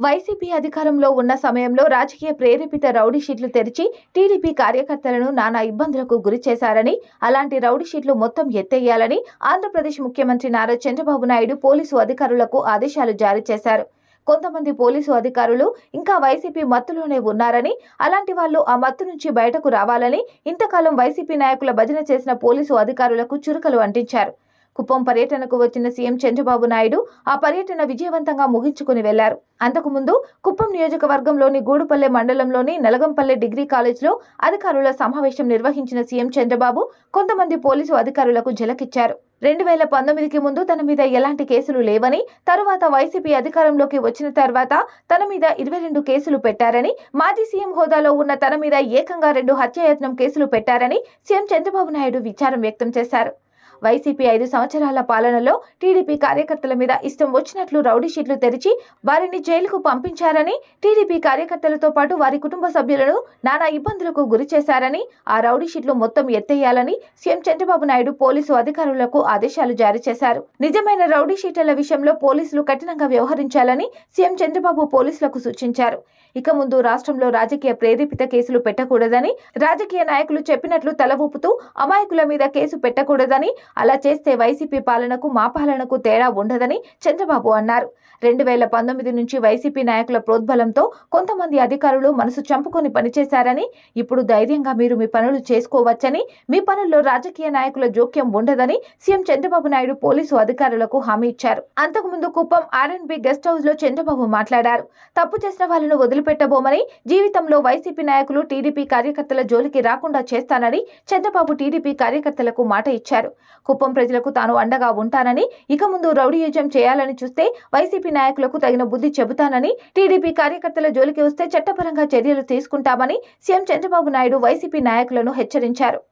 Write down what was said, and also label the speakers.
Speaker 1: YCP అధికారంలో ఉన్న సమయంలో రాజకీయ ప్రేరేపిత రౌడీ షీట్లు తెరిచి టీడీపీ కార్యకర్తలను నానా ఇబ్బందులకు గురి చేశారని అలాంటి రౌడీ షీట్లు మొత్తం ఎత్తేయాలని ఆంధ్రప్రదేశ్ ముఖ్యమంత్రి నారా చంద్రబాబు నాయుడు పోలీసు అధికారులకు ఆదేశాలు జారీ చేశారు. కొంతమంది పోలీసు అధికారులు ఇంకా వైసీపీ మత్తులోనే ఉన్నారని అలాంటి వాళ్ళు ఆ మత్తు నుంచి బయటకు రావాలని ఇంతకాలం వైసీపీ నాయకుల భజన చేసిన పోలీసు అధికారులకు చురుకలు అంటించారు. కుప్పం పర్యటనకు వచ్చిన సీఎం చంద్రబాబు నాయుడు ఆ పర్యటన విజయవంతంగా ముగించుకుని వెళ్ళారు. అంతకుముందు కుప్పం నియోజకవర్గంలోని గూడుపల్లె మండలంలోని నలగంపల్లె డిగ్రీ కాలేజ్లో అధికారుల సమావేశం నిర్వహించిన సీఎం చంద్రబాబు కొంతమంది పోలీసు అధికారులకు జలకిచ్చారు. రెండు వేల పంతొమ్మిదికి ముందు తన మీద ఎలాంటి కేసులు లేవని తరువాత వైసీపీ అధికారంలోకి వచ్చిన తర్వాత తన మీద ఇరవై రెండు కేసులు పెట్టారని మాజీ సీఎం హోదాలో ఉన్న తన మీద ఏకంగా రెండు హత్యాయత్నం కేసులు పెట్టారని సీఎం చంద్రబాబు నాయుడు విచారం వ్యక్తం చేశారు. వైసీపీ ఐదు సంవత్సరాల పాలనలో టీడీపీ కార్యకర్తల మీద ఇష్టం వచ్చినట్లు రౌడీ షీట్లు తెరిచి వారిని జైలుకు పంపించారని టీడీపీ కార్యకర్తలతో పాటు వారి కుటుంబ సభ్యులను నానా ఇబ్బందులకు గురి చేశారని ఆ రౌడీ షీట్లు మొత్తం ఎత్తేయాలని సీఎం చంద్రబాబు నాయుడు పోలీసు అధికారులకు ఆదేశాలు జారీ చేశారు. నిజమైన రౌడీ షీట్ల విషయంలో పోలీసులు కఠినంగా వ్యవహరించాలని సీఎం చంద్రబాబు పోలీసులకు సూచించారు. ఇక ముందు రాష్ట్రంలో రాజకీయ ప్రేరేపిత కేసులు పెట్టకూడదని రాజకీయ నాయకులు చెప్పినట్లు తల ఊపుతూ అమాయకుల మీద కేసు పెట్టకూడదని అలా చేస్తే వైసీపీ పాలనకు మా పాలనకు తేడా ఉండదని చంద్రబాబు అన్నారు. రెండు వేల పంతొమ్మిది నుంచి వైసీపీ నాయకుల ప్రోద్బలంతో కొంతమంది అధికారులు మనసు చంపుకొని పనిచేశారని ఇప్పుడు ధైర్యంగా మీరు మీ పనులు చేసుకోవచ్చని మీ పనుల్లో రాజకీయ నాయకుల జోక్యం ఉండదని సీఎం చంద్రబాబు నాయుడు పోలీసు అధికారులకు హామీ ఇచ్చారు. అంతకుముందు కుప్పం ఆర్ఎన్బి గెస్ట్ హౌస్లో చంద్రబాబు మాట్లాడారు. తప్పు చేసిన వాళ్ళను వదిలిపెట్టబోమని జీవితంలో వైసీపీ నాయకులు టీడీపీ కార్యకర్తల జోలికి రాకుండా చేస్తానని చంద్రబాబు టీడీపీ కార్యకర్తలకు మాట ఇచ్చారు. కుప్పం ప్రజలకు తాను అండగా ఉంటానని ఇక ముందు రౌడీయుజం చేయాలని చూస్తే వైసీపీ నాయకులకు తగిన బుద్ధి చెబుతానని టీడీపీ కార్యకర్తల జోలికి వస్తే చట్టపరంగా చర్యలు తీసుకుంటామని సీఎం చంద్రబాబు నాయుడు వైసీపీ నాయకులను హెచ్చరించారు.